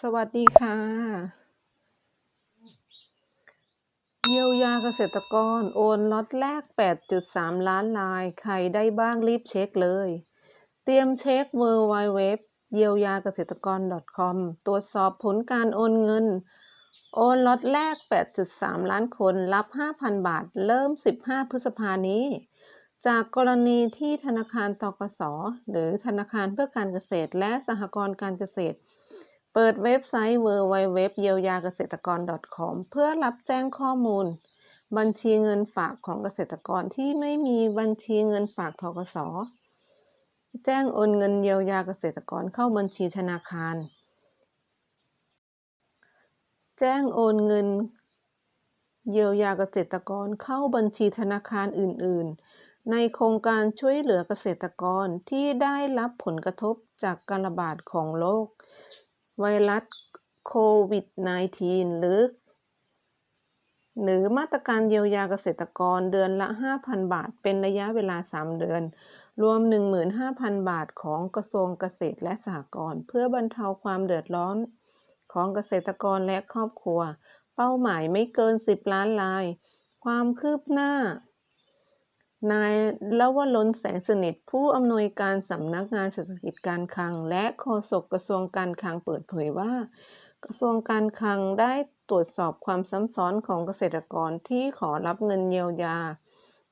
สวัสดีค่ะ เยียวยาเกษตรกรโอนล็อตแรก 8.3 ล้านราย ใครได้บ้างรีบเช็คเลย เตรียมเช็ค w w w เยียวยาเกษตรกร .com ตรวจสอบผลการโอนเงิน โอนล็อตแรก 8.3 ล้านคนรับ 5,000 บาท เริ่ม 15 พฤษภานี้ จากกรณีที่ธนาคารตกสหรือธนาคารเพื่อการเกษตรและสหกรณ์การเกษตร เปิดเว็บไซต์ www เยียวยาเกษตรกร .com เพื่อรับแจ้งข้อมูล บัญชีเงินฝากของเกษตรกรที่ไม่มีบัญชีเงินฝากทกส แจ้งโอนเงินเยียวยาเกษตรกรเข้าบัญชีธนาคาร แจ้งโอนเงิน เยียวยาเกษตรกรเข้าบัญชีธนาคารอื่น ๆในโครงการช่วยเหลือเกษตรกรที่ได้รับผลกระทบจากการระบาดของโรค ไวรัสโควิด -19 หรือ หรือมาตรการเยียวยาเกษตรกรเดือนละ 5,000 บาท เป็นระยะเวลา 3 เดือน รวม 15,000 บาทของกระทรวงเกษตรและสหกรณ์เพื่อบรรเทาความเดือดร้อนของเกษตรกรและครอบครัว เป้าหมายไม่เกิน 10 ล้านราย ความคืบหน้า นายลวล้นแสงสนิทผู้อำนวยการสำนักงานเศรษฐกิจการคลัง และโฆษกกระทรวงการคลังเปิดเผยว่า กระทรวงการคลังได้ตรวจสอบความซ้ำซ้อนของเกษตรกรที่ขอรับเงินเยียวยา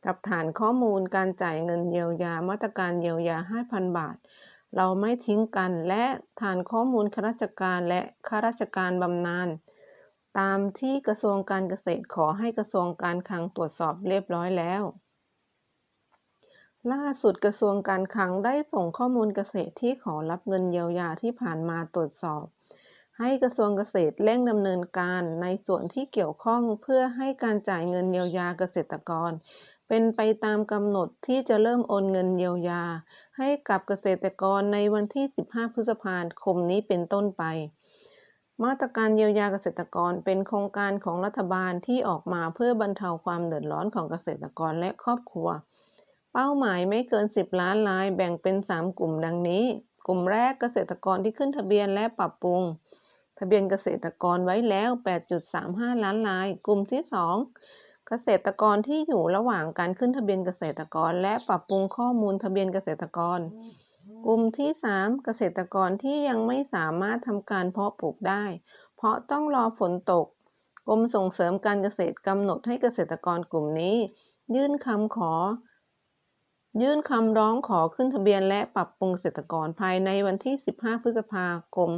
กับฐานข้อมูลการจ่ายเงินเยียวยามาตรการเยียวยา 5,000 บาท เราไม่ทิ้งกันและฐานข้อมูลข้าราชการและข้าราชการบำนาญตามที่กระทรวงการเกษตรขอให้กระทรวงการคลังตรวจสอบเรียบร้อยแล้ว ล่าสุดกระทรวงการคลังได้ส่งข้อมูลเกษตรที่ขอรับเงินเยียวยาที่ผ่านมาตรวจสอบ ให้กระทรวงเกษตรเร่งดำเนินการในส่วนที่เกี่ยวข้องเพื่อให้การจ่ายเงินเยียวยาเกษตรกร เป็นไปตามกำหนดที่จะเริ่มโอนเงินเยียวยา ให้กับเกษตรกรในวันที่ 15 พฤษภาคมนี้เป็นต้นไป มาตรการเยียวยาเกษตรกรเป็นโครงการของรัฐบาลที่ออกมาเพื่อบรรเทาความเดือดร้อนของเกษตรกรและครอบครัว เป้าหมายไม่เกิน 10 ล้านรายแบ่งเป็น 3 กลุ่มดังนี้ กลุ่มแรกเกษตรกรที่ขึ้นทะเบียนและปรับปรุง ทะเบียนเกษตรกรไว้แล้ว 8.35 ล้านราย กลุ่มที่ 2 เกษตรกรที่อยู่ระหว่างการขึ้นทะเบียนเกษตรกร และปรับปรุงข้อมูลทะเบียนเกษตรกร กลุ่มที่ 3 เกษตรกรที่ยังไม่สามารถทำการเพาะปลูกได้ เพราะต้องรอฝนตก กรมส่งเสริมการเกษตรกำหนดให้เกษตรกรกลุ่มนี้ ยื่นคำขอ ยื่นคำร้องขอขึ้นทะเบียนและปรับปรุงเกษตรกรภายในวันที่ 15 พฤษภาคม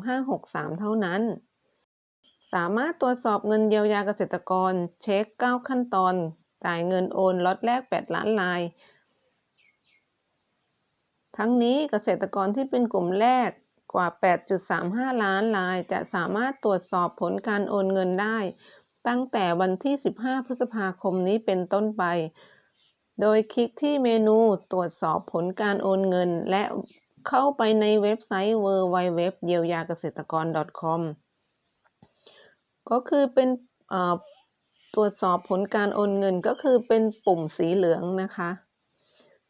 2563 เท่านั้น สามารถตรวจสอบเงินเยียวยาเกษตรกร เช็ค 9 ขั้นตอน จ่ายเงินโอนล็อตแรก 8 ล้านราย ทั้งนี้เกษตรกรที่เป็นกลุ่มแรกกว่า 8.35 ล้านราย จะสามารถตรวจสอบผลการโอนเงินได้ ตั้งแต่วันที่ 15 พฤษภาคมนี้เป็นต้นไป โดยคลิกที่เมนูตรวจสอบผลการโอนเงิน และเข้าไปในเว็บไซต์ www เยียวยาเกษตรกร .com ก็คือเป็นตรวจสอบผลการโอนเงินก็คือเป็นปุ่มสีเหลืองนะคะ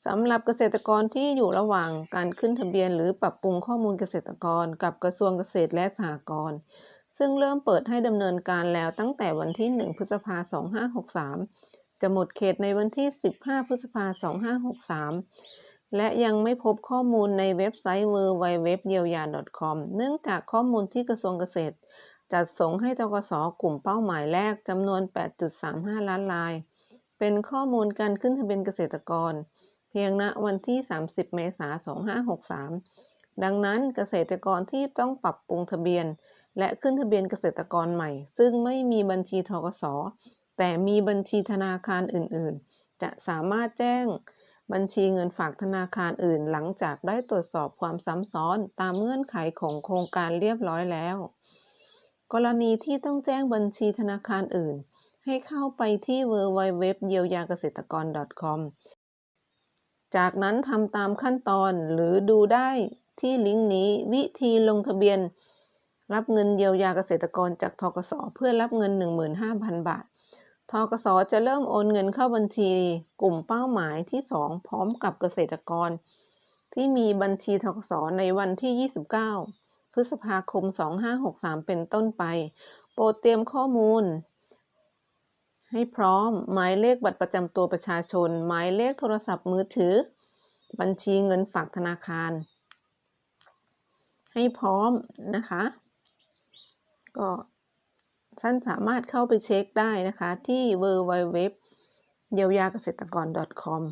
สำหรับเกษตรกรที่อยู่ระหว่างการขึ้นทะเบียน หรือปรับปรุงข้อมูลเกษตรกร กับกระทรวงเกษตรและสหกรณ์ซึ่งเริ่มเปิดให้ดำเนินการแล้วตั้งแต่วันที่ 1 พฤษภาคม 2563 จะหมดเขตในวันที่ 15 พฤษภาคม 2563 และยังไม่พบข้อมูลในเว็บไซต์ www เยียวยา .com เนื่องจากข้อมูลที่กระทรวงเกษตร จัดส่งให้ตกสกลุ่มเป้าหมายแรกจำนวน 8.35 ล้านราย เป็นข้อมูลการขึ้นทะเบียนเกษตรกร เพียงณวันที่ 30 เมษายน 2563 ดังนั้นเกษตรกรที่ต้องปรับปรุงทะเบียนและขึ้นทะเบียนเกษตรกรใหม่ ซึ่งไม่มีบัญชีทกส แต่มีบัญชีธนาคารอื่น ๆ จะสามารถแจ้งบัญชีเงินฝากธนาคารอื่น หลังจากได้ตรวจสอบความซ้ำซ้อนตามเงื่อนไขของโครงการเรียบร้อยแล้ว กรณีที่ต้องแจ้งบัญชีธนาคารอื่น ให้เข้าไปที่ www เยียวยาเกษตรกร .com จากนั้นทำตามขั้นตอนหรือดูได้ที่ลิงก์นี้วิธีลงทะเบียน รับเงินเยียวยาเกษตรกรจากทกสเพื่อรับเงิน 15,000 บาท ทกสจะเริ่มโอนเงินเข้าบัญชีกลุ่มเป้าหมายที่ 2 พร้อมกับเกษตรกร ที่มีบัญชีทกสในวันที่ 29 พฤษภาคม 2563 เป็นต้นไป โปรดเตรียมข้อมูล ให้พร้อมหมายเลขบัตรประจำตัวประชาชน หมายเลขโทรศัพท์มือถือ บัญชีเงินฝากธนาคาร ให้พร้อมนะคะ ก็ ท่านสามารถเข้าไปเช็คได้นะคะที่ www เยียวยาเกษตรกร .com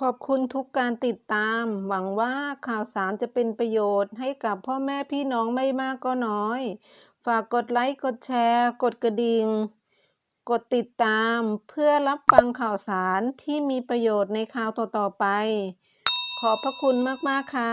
ขอบคุณทุกการติดตาม หวังว่าข่าวสารจะเป็นประโยชน์ให้กับพ่อแม่พี่น้องไม่มากก็น้อย ฝากกดไลค์ กดแชร์ กดกระดิ่ง กดติดตามเพื่อรับฟังข่าวสารที่มีประโยชน์ในคราวต่อๆไป ขอบพระคุณมาก ๆ ค่ะ